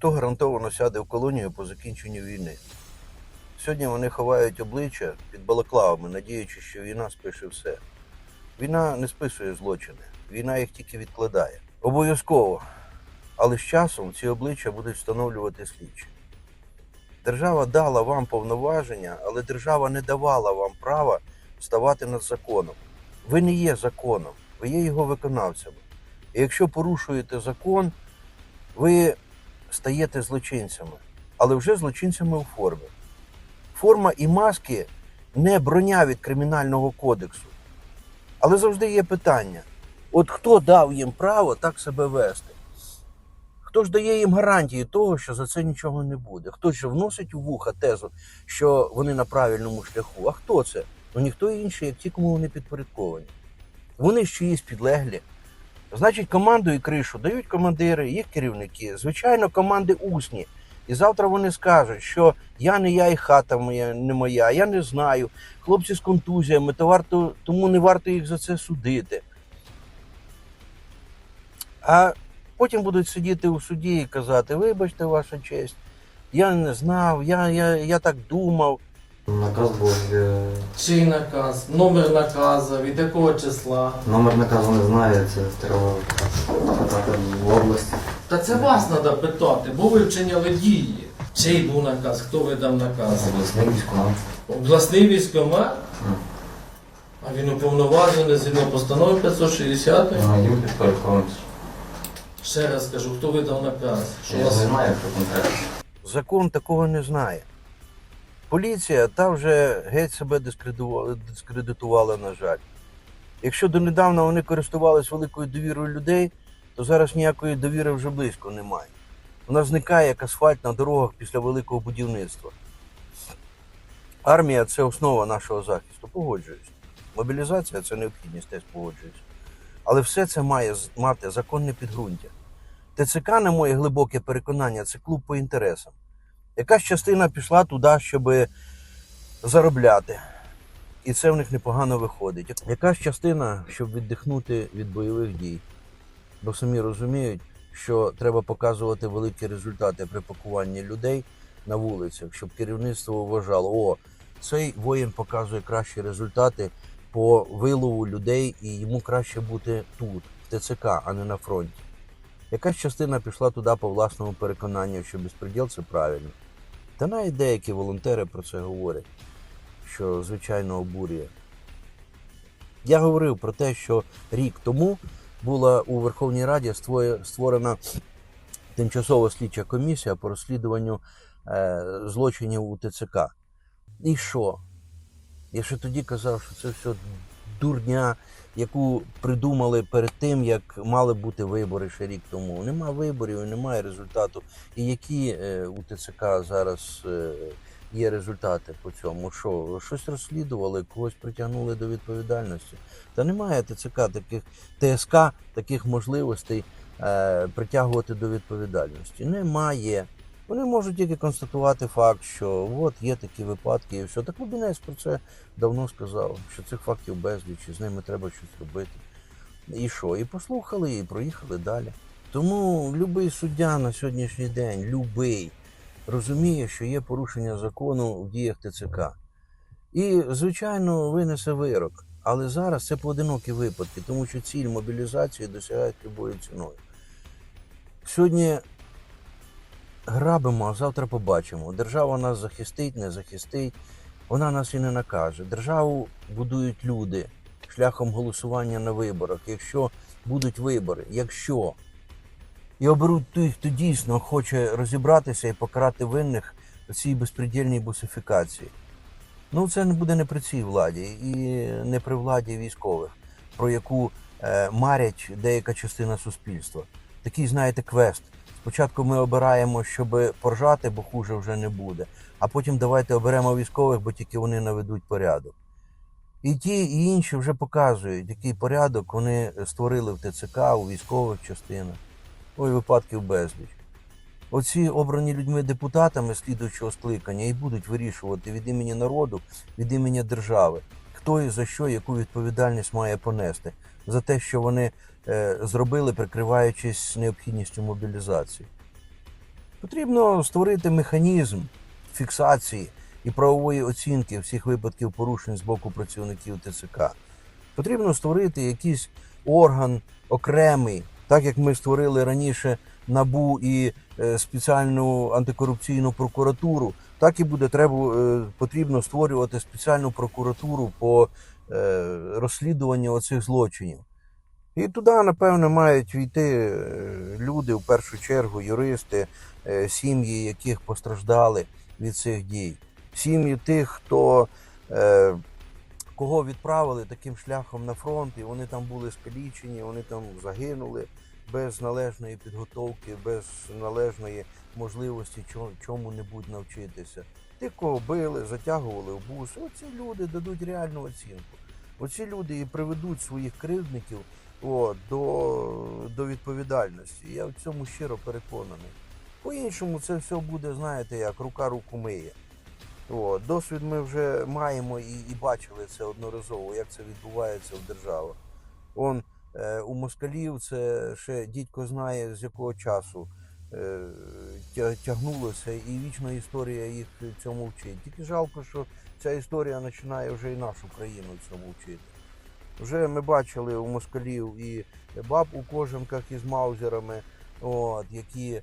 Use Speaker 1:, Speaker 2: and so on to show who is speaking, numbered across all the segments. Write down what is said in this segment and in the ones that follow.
Speaker 1: Хто гарантовано сяде в колонію по закінченню війни? Сьогодні вони ховають обличчя під балаклавами, надіючись, що війна спише все. Війна не списує злочини, війна їх тільки відкладає. Обов'язково. Але з часом ці обличчя будуть встановлювати слідчі. Держава дала вам повноваження, але держава не давала вам права ставати над законом. Ви не є законом, ви є його виконавцями. І якщо порушуєте закон, ви стаєте злочинцями, але вже злочинцями у формі. Форма і маски не броня від кримінального кодексу. Але завжди є питання: от хто дав їм право так себе вести? Хто ж дає їм гарантії того, що за це нічого не буде? Хто ж вносить у вуха тезу, що вони на правильному шляху? А хто це? Ну ніхто інший, як ті, кому вони підпорядковані. Вони ж чиїсь підлеглі. Значить, команду і кришу дають командири, їх керівники. Звичайно, команди усні. І завтра вони скажуть, що я не я і хата моя не моя, я не знаю. Хлопці з контузіями, то варто, тому не варто їх за це судити. А потім будуть сидіти у суді і казати: вибачте, ваша честь, я не знав, я, я, я так думав.
Speaker 2: Наказ був е,
Speaker 3: Чий наказ, номер наказу, від якого числа.
Speaker 2: номер наказу не знаю, це треба питати в області.
Speaker 3: Та це вас треба питати, бо ви вчиняли дії. Чий був наказ, хто видав наказ?
Speaker 2: Обласний військомат.
Speaker 3: Обласний військомат,
Speaker 2: Мгм.
Speaker 3: а він уповноважений згідно постанови 560.
Speaker 2: Ну, їм підпорядкований.
Speaker 3: Ще раз скажу, хто видав наказ? Що
Speaker 2: Я
Speaker 3: вас...
Speaker 2: не знаю, що конкретно.
Speaker 1: Закон такого не знає. Поліція та вже геть себе дискредитувала, на жаль. Якщо донедавна вони користувалися великою довірою людей, то зараз ніякої довіри вже близько немає. Вона зникає як асфальт на дорогах після великого будівництва. Армія це основа нашого захисту, погоджуюсь. Мобілізація це необхідність, теж погоджуюсь. Але все це має мати законне підґрунтя. ТЦК, на моє глибоке переконання, це клуб по інтересам. Якась частина пішла туди, щоб заробляти. І це в них непогано виходить. Якась частина, щоб віддихнути від бойових дій. Бо самі розуміють, що треба показувати великі результати при пакуванні людей на вулицях, щоб керівництво вважало, о, цей воїн показує кращі результати по вилову людей, і йому краще бути тут, в ТЦК, а не на фронті. Якась частина пішла туди по власному переконанню, що безпреділ це правильно. Та навіть деякі волонтери про це говорять, що звичайно обурює. Я говорив про те, що рік тому була у Верховній Раді створена тимчасова слідча комісія по розслідуванню е, злочинів у ТЦК. І що? Я ще тоді казав, що це все дурня, яку придумали перед тим, як мали бути вибори ще рік тому. Нема виборів, немає результату. І які е, у ТЦК зараз е, є результати по цьому? Що щось розслідували, когось притягнули до відповідальності. Та немає ТЦК таких ТСК таких можливостей е, притягувати до відповідальності. Немає. Вони можуть тільки констатувати факт, що от є такі випадки і все. Так Лубінець про це давно сказав, що цих фактів безліч, і з ними треба щось робити. І що? І послухали, і проїхали далі. Тому любий суддя на сьогоднішній день, любий, розуміє, що є порушення закону в діях ТЦК. І, звичайно, винесе вирок. Але зараз це поодинокі випадки, тому що ціль мобілізації досягають любою ціною. Сьогодні грабимо, а завтра побачимо. Держава нас захистить, не захистить, вона нас і не накаже. Державу будують люди шляхом голосування на виборах. Якщо будуть вибори, якщо і оберуть тих, хто дійсно хоче розібратися і покарати винних у цій безпредельній бусифікації. Ну, це не буде не при цій владі і не при владі військових, про яку е, марять деяка частина суспільства. Такий, знаєте, квест. Спочатку ми обираємо, щоб поржати, бо хуже вже не буде. А потім давайте оберемо військових, бо тільки вони наведуть порядок. І ті, і інші вже показують, який порядок вони створили в ТЦК, у військових частинах. Ой, випадків безліч. Оці обрані людьми депутатами слідуючого скликання і будуть вирішувати від імені народу, від імені держави, хто і за що, яку відповідальність має понести за те, що вони е, зробили, прикриваючись необхідністю мобілізації. Потрібно створити механізм фіксації і правової оцінки всіх випадків порушень з боку працівників ТЦК. Потрібно створити якийсь орган окремий, так як ми створили раніше НАБУ і е, спеціальну антикорупційну прокуратуру, так і буде треба е, потрібно створювати спеціальну прокуратуру по е, розслідуванню оцих злочинів. І туди, напевно, мають війти люди, в першу чергу, юристи, сім'ї, яких постраждали від цих дій. Сім'ї тих, хто кого відправили таким шляхом на фронт, і вони там були спелічені, вони там загинули без належної підготовки, без належної можливості чому-небудь навчитися. Тих, кого били, затягували в бус. Оці люди дадуть реальну оцінку. Оці люди і приведуть своїх кривдників от, до, до відповідальності. Я в цьому щиро переконаний. По-іншому це все буде, знаєте, як рука руку миє. От, досвід ми вже маємо і, і бачили це одноразово, як це відбувається в державах. Он у москалів це ще дідько знає, з якого часу е, тягнулося, і вічна історія їх цьому вчить. Тільки жалко, що ця історія починає вже і нашу країну цьому вчити. Вже ми бачили у москалів і баб у кожанках із маузерами, от, які е,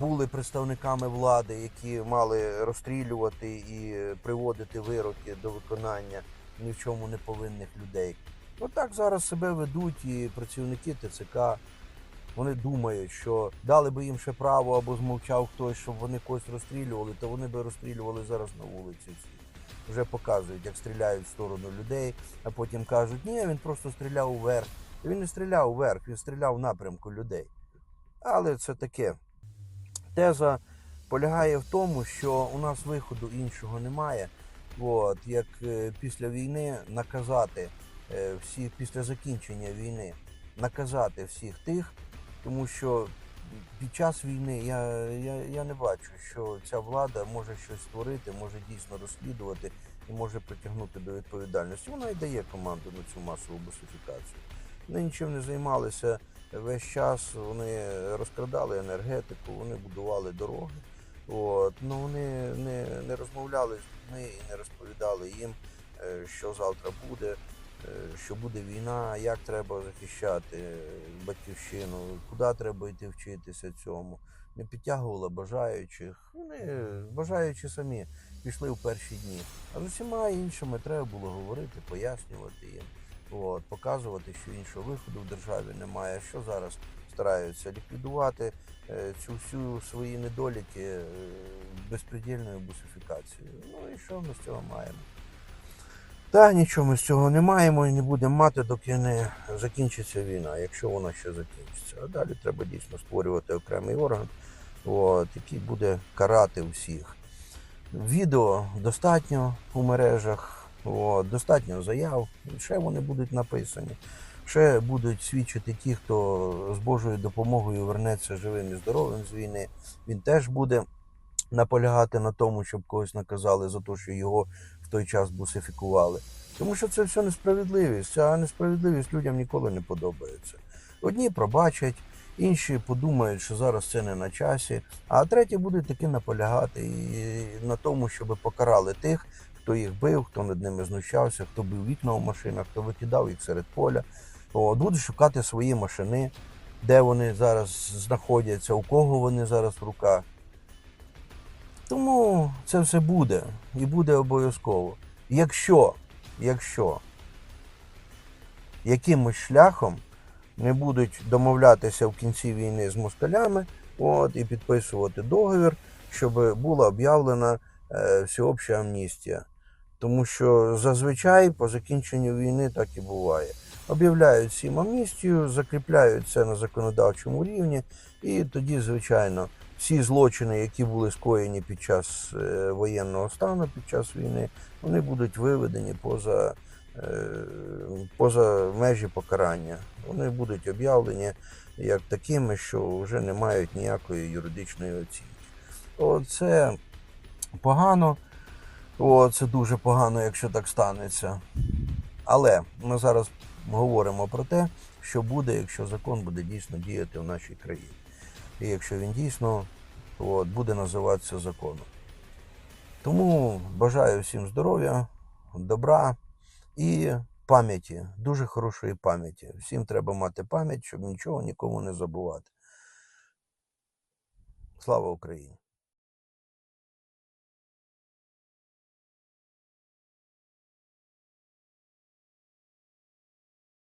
Speaker 1: були представниками влади, які мали розстрілювати і приводити вироки до виконання ні в чому не повинних людей. Отак зараз себе ведуть і працівники ТЦК. Вони думають, що дали би їм ще право або змовчав хтось, щоб вони когось розстрілювали, то вони би розстрілювали зараз на вулиці. Вже показують, як стріляють в сторону людей, а потім кажуть, ні, він просто стріляв уверх. Він не стріляв уверх, він стріляв в напрямку людей. Але це таке. Теза полягає в тому, що у нас виходу іншого немає. От, як е, після війни наказати всіх після закінчення війни, наказати всіх тих, тому що під час війни я, я, я не бачу, що ця влада може щось створити, може дійсно розслідувати і може притягнути до відповідальності. Вона і дає команду на цю масову бусифікацію. Вони нічим не займалися весь час. Вони розкрадали енергетику, вони будували дороги. От, ну вони не, не розмовляли з людьми і не розповідали їм, е, що завтра буде, е, що буде війна, як треба захищати е, батьківщину, куди треба йти вчитися цьому. Не підтягували бажаючих. Вони бажаючі самі пішли в перші дні. А з усіма іншими треба було говорити, пояснювати їм. От, показувати, що іншого виходу в державі немає. Що зараз стараються ліквідувати е, цю всю свої недоліки е, безпредельною бусифікацією. Ну і що ми з цього маємо? Та нічого ми з цього не маємо і не будемо мати, доки не закінчиться війна, якщо вона ще закінчиться. А далі треба дійсно створювати окремий орган, от, який буде карати всіх. Відео достатньо у мережах, от, достатньо заяв, ще вони будуть написані. Ще будуть свідчити ті, хто з Божою допомогою вернеться живим і здоровим з війни. Він теж буде наполягати на тому, щоб когось наказали за те, що його той час бусифікували. Тому що це все несправедливість, а несправедливість людям ніколи не подобається. Одні пробачать, інші подумають, що зараз це не на часі, а треті будуть таки наполягати і на тому, щоб покарали тих, хто їх бив, хто над ними знущався, хто бив вікна у машинах, хто викидав їх серед поля. От, будуть шукати свої машини, де вони зараз знаходяться, у кого вони зараз в руках. Тому це все буде і буде обов'язково. Якщо, якщо якимось шляхом не будуть домовлятися в кінці війни з москалями от, і підписувати договір, щоб була об'явлена е, всеобща амністія. Тому що зазвичай по закінченню війни так і буває. Об'являють всім амністію, закріпляють це на законодавчому рівні, і тоді, звичайно, всі злочини, які були скоєні під час е, воєнного стану, під час війни, вони будуть виведені поза, е, поза межі покарання. Вони будуть об'явлені як такими, що вже не мають ніякої юридичної оцінки. Оце погано. О, це дуже погано, якщо так станеться. Але ми зараз говоримо про те, що буде, якщо закон буде дійсно діяти в нашій країні. і якщо він дійсно от, буде називатися законом. Тому бажаю всім здоров'я, добра і пам'яті, дуже хорошої пам'яті. Всім треба мати пам'ять, щоб нічого нікому не забувати. Слава Україні!